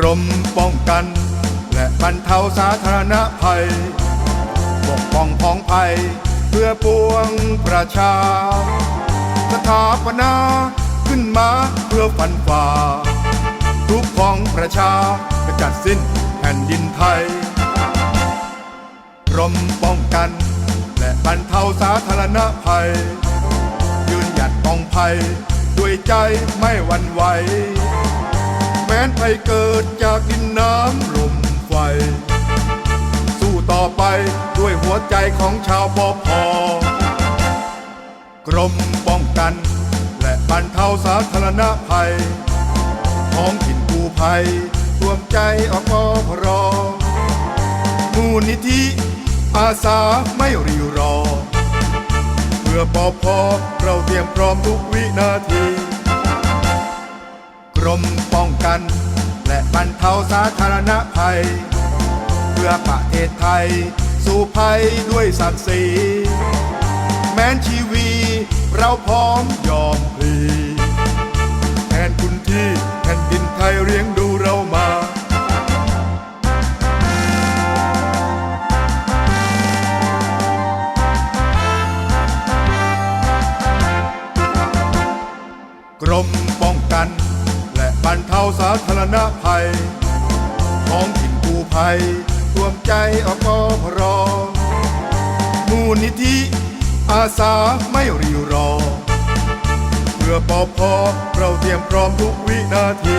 กรมป้องกัน และบรรเทาสาธารณภัย ปกป้องพ้องภัย เพื่อปวงประชา สถาปนาขึ้นมาเพื่อฟันฝ่า ทุกของประชาจะจัดสิ้นแผ่นดินไทยกรมป้องกัน และบรรเทาสาธารณภัย ยืนหยัดป้องภัย ด้วยใจไม่หวั่นไหว แม้นภัยเกิดจากดินน้ำลมไฟ สู้ต่อไปด้วยหัวใจของชาวปอพอกรมป้องกัน และบรรเทาสาธารณภัย ท้องถิ่นกู้ภัยรวมใจอปพรมูลนิธิอาสาไม่รีรอ เพื่อปอพอเราเตรียมพร้อมทุกวินาที รมป้องกัน และบรรเทาสาธารณภัย เพื่อประเทศไทย สู่ภัยด้วยศักดิ์ศรีแม้นชีวีเราพร้อมยอมพลีแทนคุณที่แผ่นดินไทยเลี้ยงดูเรามากรม รเทาสาธารณภัย ของถิ่นกู้ภัยรวมใจอปพรมูลนิธิอาสาไม่รีรอ เพื่อปอพอเราเตรียมพร้อมทุกวินาที